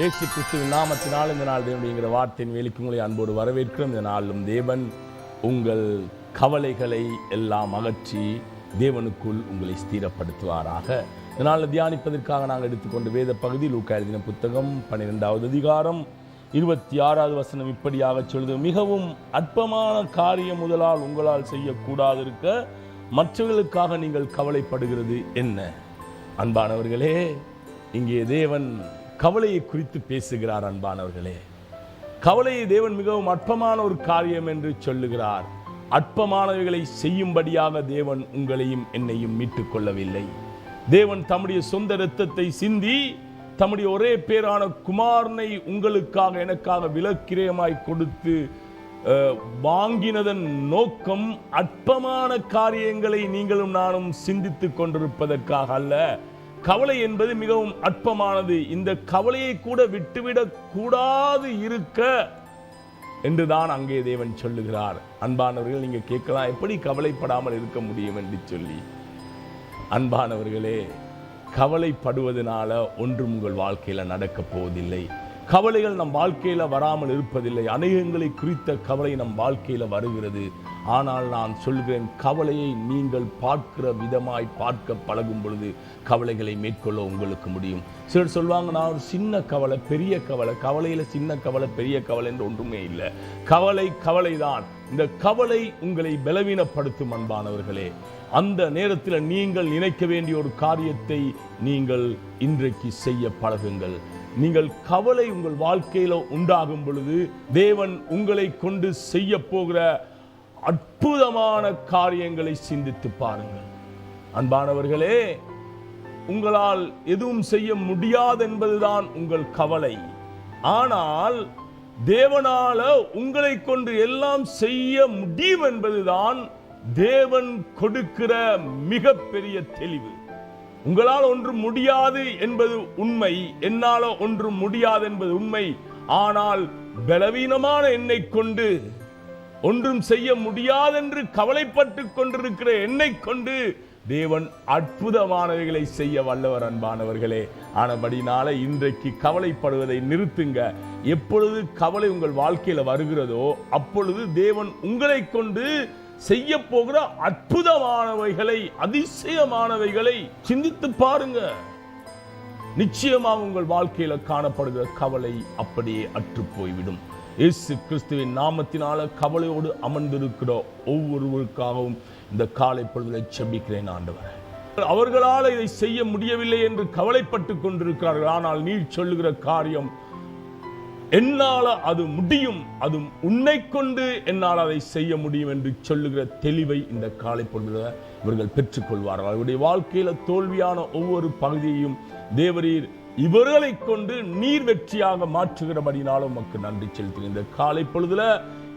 இயேசு கிறிஸ்துவின் நாமத்தினால் இந்த நாள் தேவனுடைய வார்த்தையின் வேலைக்கு உங்களை அன்போடு வரவேற்கிறோம். இந்த நாளும் தேவன் உங்கள் கவலைகளை எல்லாம் அகற்றி தேவனுக்குள் உங்களை ஸ்திரப்படுத்துவாராக. இந்த நாளில் தியானிப்பதற்காக நாங்கள் எடுத்துக்கொண்ட வேத பகுதி லூக்கா எழுதின புத்தகம் பன்னிரெண்டாவது அதிகாரம் இருபத்தி ஆறாவது வசனம் இப்படியாக சொல்லுது. மிகவும் அற்பமான காரியம் முதலால் உங்களால் செய்யக்கூடாதிருக்க மற்றவர்களுக்காக நீங்கள் கவலைப்படுகிறது என்ன? அன்பானவர்களே இங்கே தேவன் கவலையை குறித்து பேசுகிறார் அன்பானவர்களே. கவலையை தேவன் மிகவும் அற்பமான ஒரு காரியம் என்று சொல்லுகிறார். அற்பமானவைகளை செய்யும்படியாக தேவன் உங்களையும் என்னையும் மீட்டுக் கொள்ளவில்லை. தேவன் தம்முடைய சொந்த இரத்தத்தை சிந்தி தம்முடைய ஒரே பேரான குமாரனை உங்களுக்காக எனக்காக விலக்கிரயமாய் கொடுத்து அஹ், வாங்கினதன் நோக்கம் அற்பமான காரியங்களை நீங்களும் நானும் சிந்தித்துக் கொண்டிருப்பதற்காக அல்ல. கவலை என்பது மிகவும் அற்பமானது. இந்த கவலையை கூட விட்டுவிடக் கூடாது இருக்க என்றுதான் அங்கே தேவன் சொல்லுகிறார். அன்பானவர்கள் நீங்க கேட்கலாம் எப்படி கவலைப்படாமல் இருக்க முடியும் என்று சொல்லி. அன்பானவர்களே கவலைப்படுவதனால ஒன்றும் உங்கள் வாழ்க்கையில நடக்கப் போவதில்லை. கவலைகள் நம் வாழ்க்கையில வராமல் இருப்பதில்லை. அநேகங்களை குறித்த கவலை நம் வாழ்க்கையில வருகிறது. ஆனால் நான் சொல்கிறேன் கவலையை நீங்கள் பார்க்கிற விதமாய் பார்க்க பழகும் பொழுது கவலைகளை மேற்கொள்ள உங்களுக்கு முடியும். சிலர் சொல்லுவாங்க நான் ஒரு சின்ன கவலை பெரிய கவலை கவலையில சின்ன கவலை பெரிய கவலை என்று ஒன்றுமே இல்லை. கவலை கவலைதான். இந்த கவலை உங்களை பலவீனப்படுத்தும் அன்பானவர்களே. அந்த நேரத்தில் நீங்கள் நினைக்க வேண்டிய ஒரு காரியத்தை நீங்கள் இன்றைக்கு செய்ய பழகுங்கள். நீங்கள் கவலை உங்கள் வாழ்க்கையில் உண்டாகும் பொழுது தேவன் உங்களை கொண்டு செய்ய போகிற அற்புதமான காரியங்களை சிந்தித்து பாருங்கள். அன்பானவர்களே உங்களால் எதுவும் செய்ய முடியாது என்பதுதான் உங்கள் கவலை. ஆனால் தேவனால உங்களை கொண்டு எல்லாம் செய்ய முடியும் என்பதுதான் தேவன் கொடுக்கிற மிகப்பெரிய தெளிவு. உங்களால் ஒன்று முடியாது என்பது உண்மை என்னால ஒன்று முடியாது என்பது உண்மை. ஆனால் பலவீனமான என்னை கொண்டு ஒன்றும் செய்ய முடியாதென்று கவலைப்பட்டு கொண்டிருக்கிற என்னை கொண்டு தேவன் அற்புதமானவைகளை செய்ய வல்லவர் அன்பானவர்களே. ஆனபடினால இன்றைக்கு கவலைப்படுவதை நிறுத்துங்க. எப்பொழுது கவலை உங்கள் வாழ்க்கையில வருகிறதோ அப்பொழுது தேவன் உங்களை கொண்டு செய்ய போகிற அற்புதமானவைகளை அதிசயமானவைகளை சிந்தித்து பாருங்க. நிச்சயமாக உங்கள் வாழ்க்கையில காணப்படுகிற கவலை அப்படியே அற்று போய்விடும். இயேசு கிறிஸ்துவின் நாமத்தினால கவலையோடு அமர்ந்திருக்கிற ஒவ்வொருவருக்காகவும் இந்த காலை பொழுதுகளை செபிக்கிறேன் ஆண்டவர். அவர்களால் இதை செய்ய முடியவில்லை என்று கவலைப்பட்டு கொண்டிருக்கிறார்கள். ஆனால் நீர் சொல்லுகிற காரியம் என்னால் அது முடியும் அது உன்னை கொண்டு என்னால் அதை செய்ய முடியும் என்று சொல்லுகிற தெளிவை இந்த காலை பொழுதுல இவர்கள் பெற்றுக்கொள்வார்கள். அவருடைய வாழ்க்கையில தோல்வியான ஒவ்வொரு பகுதியையும் தேவரீர் இவர்களை கொண்டு நீர் வெற்றியாக மாற்றுகிறபடினாலும் உமக்கு நன்றி செலுத்துகிறேன். இந்த காலை பொழுதுல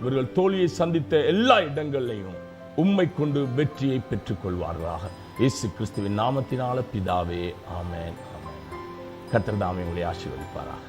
இவர்கள் தோல்வியை சந்தித்த எல்லா இடங்களிலையும் உம்மை கொண்டு வெற்றியை பெற்றுக்கொள்வார்களாக. இயேசு கிறிஸ்துவின் நாமத்தினால பிதாவே ஆமேன் ஆமேன். கர்த்தர் உங்களை ஆசீர்வதிப்பாராக.